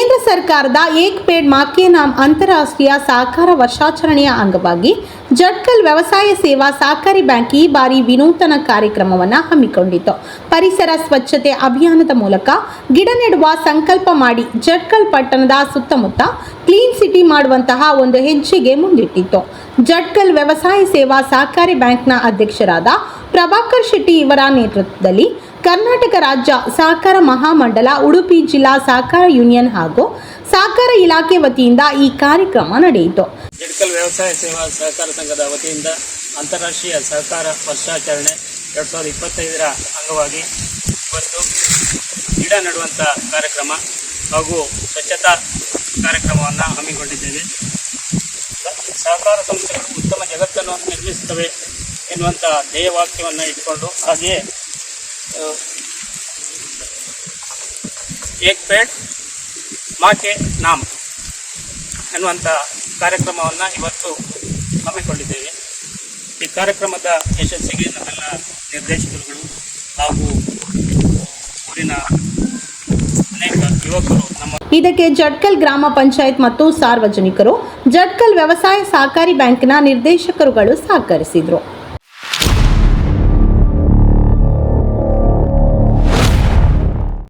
ಸರ್ಕಾರದ ಏಕ್ ಪೇಡ್ ಮಾಕೆ ನಾಮ್ ಅಂತಾರಾಷ್ಟ್ರೀಯ ಸಹಕಾರ ವರ್ಷಾಚರಣೆಯ ಅಂಗವಾಗಿ ಜಟ್ಕಲ್ ವ್ಯವಸಾಯ ಸೇವಾ ಸಹಕಾರಿ ಬ್ಯಾಂಕ್ ಈ ಬಾರಿ ವಿನೂತನ ಕಾರ್ಯಕ್ರಮವನ್ನು ಹಮ್ಮಿಕೊಂಡಿತು ಪರಿಸರ ಸ್ವಚ್ಛತೆ ಅಭಿಯಾನದ ಮೂಲಕ ಗಿಡ ನೆಡುವ ಸಂಕಲ್ಪ ಮಾಡಿ ಜಟ್ಕಲ್ ಪಟ್ಟಣದ ಸುತ್ತಮುತ್ತ ಕ್ಲೀನ್ ಸಿಟಿ ಮಾಡುವಂತಹ ಒಂದು ಹೆಜ್ಜೆಗೆ ಮುಂದಿಟ್ಟಿತ್ತು. ಜಟ್ಕಲ್ ವ್ಯವಸಾಯ ಸೇವಾ ಸಹಕಾರಿ ಬ್ಯಾಂಕ್ನ ಅಧ್ಯಕ್ಷರಾದ ಪ್ರಭಾಕರ್ ಶೆಟ್ಟಿ ಇವರ ನೇತೃತ್ವದಲ್ಲಿ ಕರ್ನಾಟಕ ರಾಜ್ಯ ಸಹಕಾರ ಮಹಾಮಂಡಲ, ಉಡುಪಿ ಜಿಲ್ಲಾ ಸಹಕಾರ ಯೂನಿಯನ್ ಹಾಗೂ ಸಹಕಾರ ಇಲಾಖೆ ವತಿಯಿಂದ ಈ ಕಾರ್ಯಕ್ರಮ ನಡೆಯಿತು. ಜಡ್ಕಲ್ ವ್ಯವಸಾಯ ಸೇವಾ ಸಹಕಾರ ಸಂಘದ ವತಿಯಿಂದ ಅಂತಾರಾಷ್ಟ್ರೀಯ ಸಹಕಾರ ವರ್ಷಾಚರಣೆ ಎರಡು ಸಾವಿರದ ಇಪ್ಪತ್ತೈದರ ಅಂಗವಾಗಿ ಇವತ್ತು ಗಿಡ ನೆಡುವಂಥ ಕಾರ್ಯಕ್ರಮ ಹಾಗೂ ಸ್ವಚ್ಛತಾ ಕಾರ್ಯಕ್ರಮವನ್ನು ಹಮ್ಮಿಕೊಂಡಿದ್ದೇವೆ. ಸಹಕಾರ ಸಂಸ್ಥೆಗಳು ಉತ್ತಮ ಜಗತ್ತನ್ನು ನಿರ್ಮಿಸುತ್ತವೆ ಎನ್ನುವಂಥ ಧ್ಯೇಯವಾಕ್ಯವನ್ನು ಇಟ್ಕೊಂಡು ಹಾಗೆಯೇ ಏಕ್ ಪೇಡ್ ಮಾಕೆ ನಾಮ್ ಅನ್ನುವಂಥ ಕಾರ್ಯಕ್ರಮವನ್ನು ಇವತ್ತು ಹಮ್ಮಿಕೊಂಡಿದ್ದೇವೆ. ಈ ಕಾರ್ಯಕ್ರಮದ ಯಶಸ್ಸಿಗೆ ನಮ್ಮೆಲ್ಲ ನಿರ್ದೇಶಕರುಗಳು ಹಾಗೂ ಊರಿನ ಅನೇಕ ಯುವಕರು ನಮ್ಮ ಇದಕ್ಕೆ ಜಡ್ಕಲ್ ಗ್ರಾಮ ಪಂಚಾಯತ್ ಮತ್ತು ಸಾರ್ವಜನಿಕರು ಜಡ್ಕಲ್ ವ್ಯವಸಾಯ ಸಹಕಾರಿ ಬ್ಯಾಂಕ್ನ ನಿರ್ದೇಶಕರುಗಳು ಸಹಕರಿಸಿದರು.